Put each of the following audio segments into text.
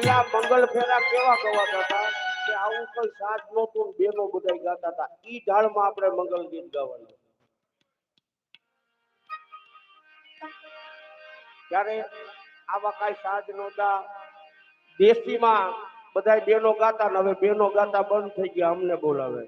મંગલ ફેરા કેવા ગવાતા હતા કે આવું કોઈ સાજ નહોતું, બેનો બધાય ગાતા હતા. ઈ ઢાળમાં આપણે મંગલ ગીત ગાવાનું. ત્યારે આવા કઈ સાજ નહોતા. દેશીમાં બધા બેનો ગાતા ને હવે બેનો ગાતા બંધ થઈ ગયા, અમને બોલાવે.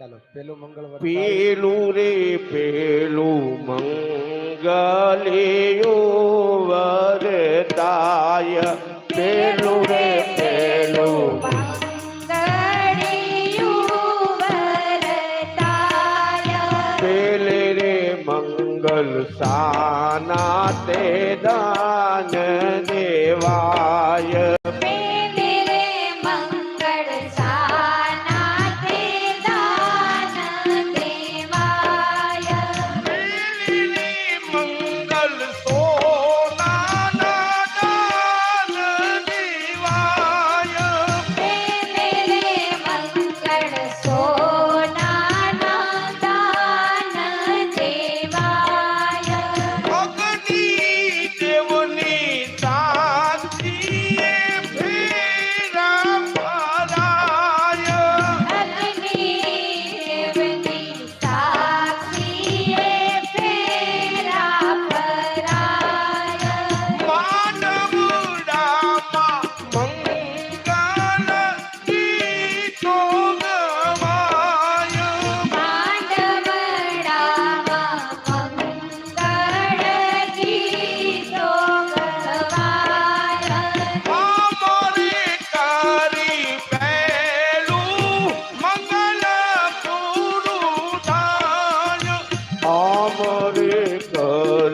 ચાલો પેલું મંગળ પેલું રે પેલું મંગલિયું વરતાય. પેલું રે પેલું પેલે રે મંગલ સાના તે દાન દેવાય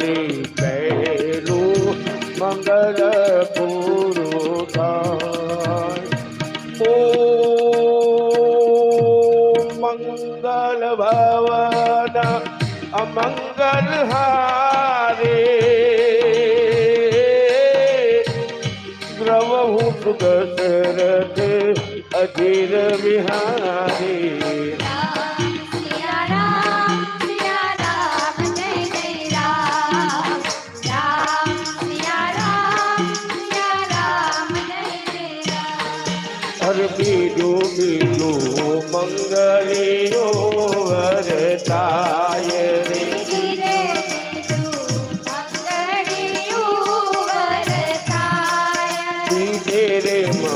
કરી પહેલું મંગલ પૂરું થાય ઓ મંગલ ભવન અમંગલ હારે દ્રવહુત દશરથ અધીર વિહારી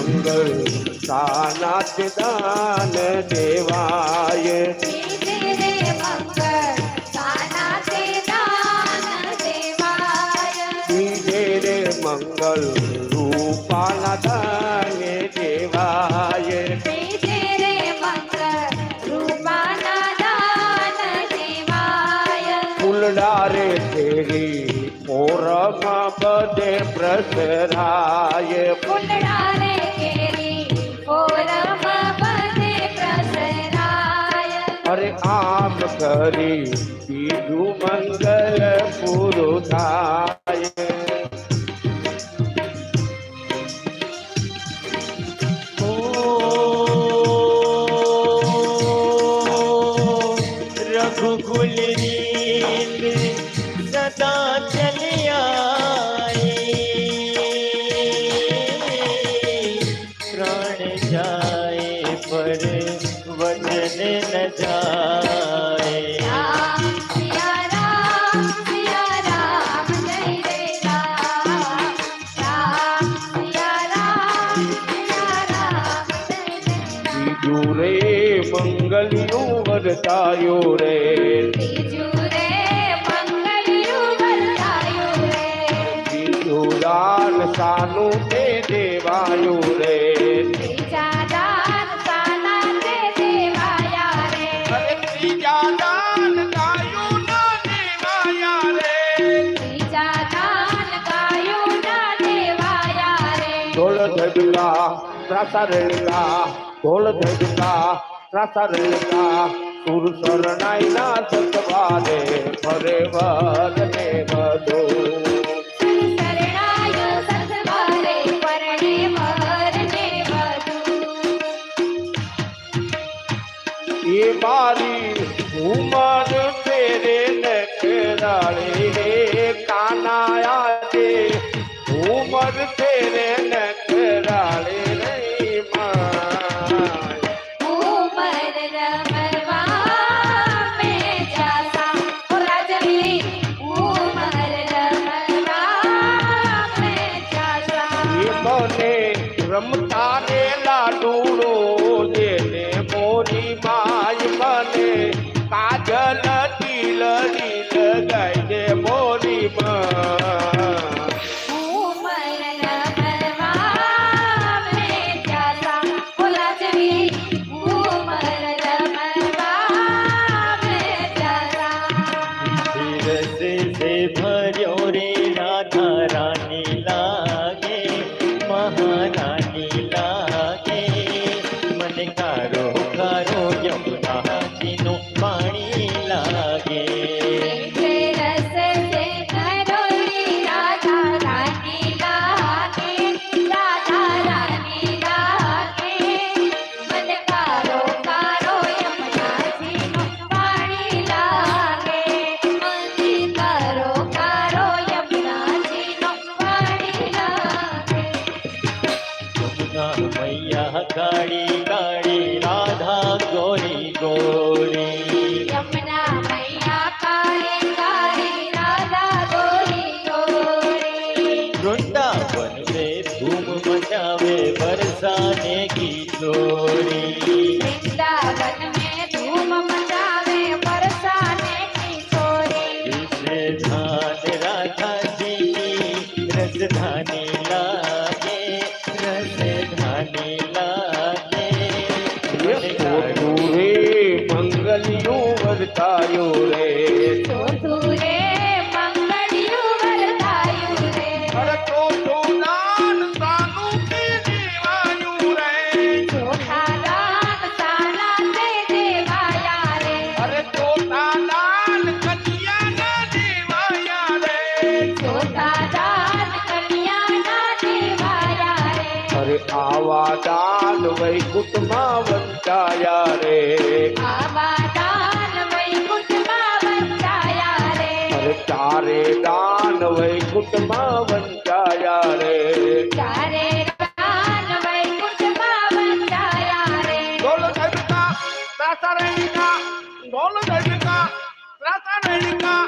રે મંગલ સાનાથ દાન દેવાય મંગલ રૂપાના દાન દેવાય ફૂલડા રે તેરી બધે પ્રસરાય કરી બીજું મંગલ પૂરું વર્તાયું રે બીજું દાન સાનું તે દેવાયું રે ઢોલ ધડકા પ્રસરણકા ઢોલ ધડકા પ્રસરણકા સુર શરણાઈ નાથ સવારે ફરે વગને વધો গৌরী গৌরী વૈકુંઠમાં વંચાયા રે અરે ચારે દાન વૈકુંઠમાં વંચાયા રે ચારે રાસાયણિકા રાસાયણિકા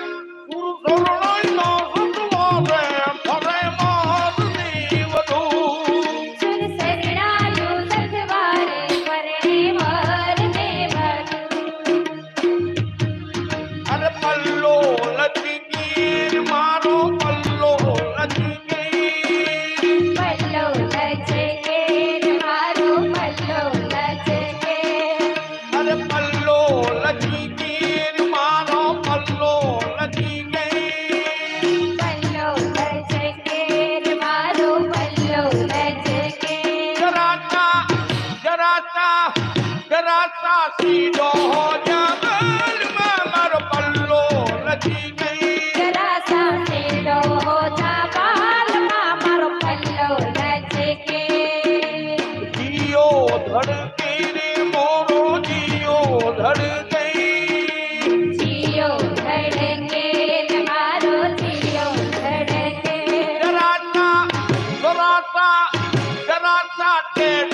Jana's not dead.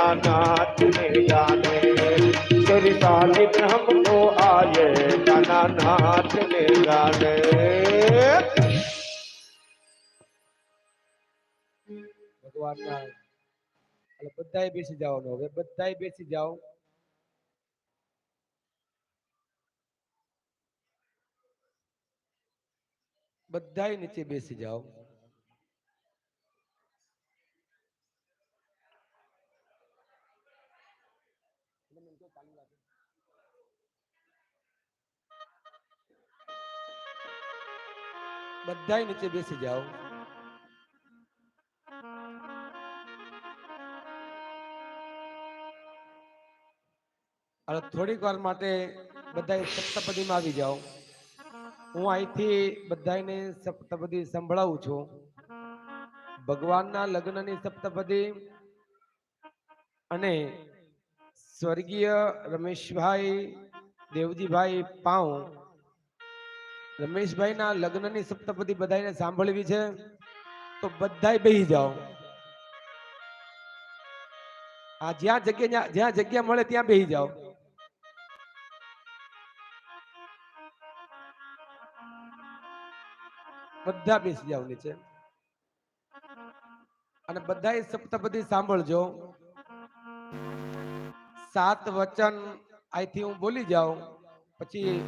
ઢગલા नाथ ने जाने तेरी सानिध्य हमको आए गाना नाथ ने जाने ભગવાનના એટલે બધાએ બેસી જવાનું હવે બધાએ બેસી જાઓ બધાએ નીચે બેસી જાઓ બધાએ નીચે બેસી જાઓ. અને થોડીક વાર માટે બધા સપ્તપદીમાં આવી જાઓ. હું અહીંથી બધાને સપ્તપદી સંભળાવું છું. ભગવાનના લગ્નની સપ્તપદી અને સ્વર્ગીય રમેશભાઈ દેવજીભાઈ પાઉ રમેશભાઈના લગ્નની સપ્તપદી બધાને સાંભળવી છે, તો બધા બેસી જાઓ. આ જ્યાં જગ્યા જ્યાં જગ્યા મળે ત્યાં બેસી જાઓ. બધા બેસી જાવ નીચે. અને બધા સપ્તપદી સાંભળજો. સાત વચન અહીંથી હું બોલી જાઉં, પછી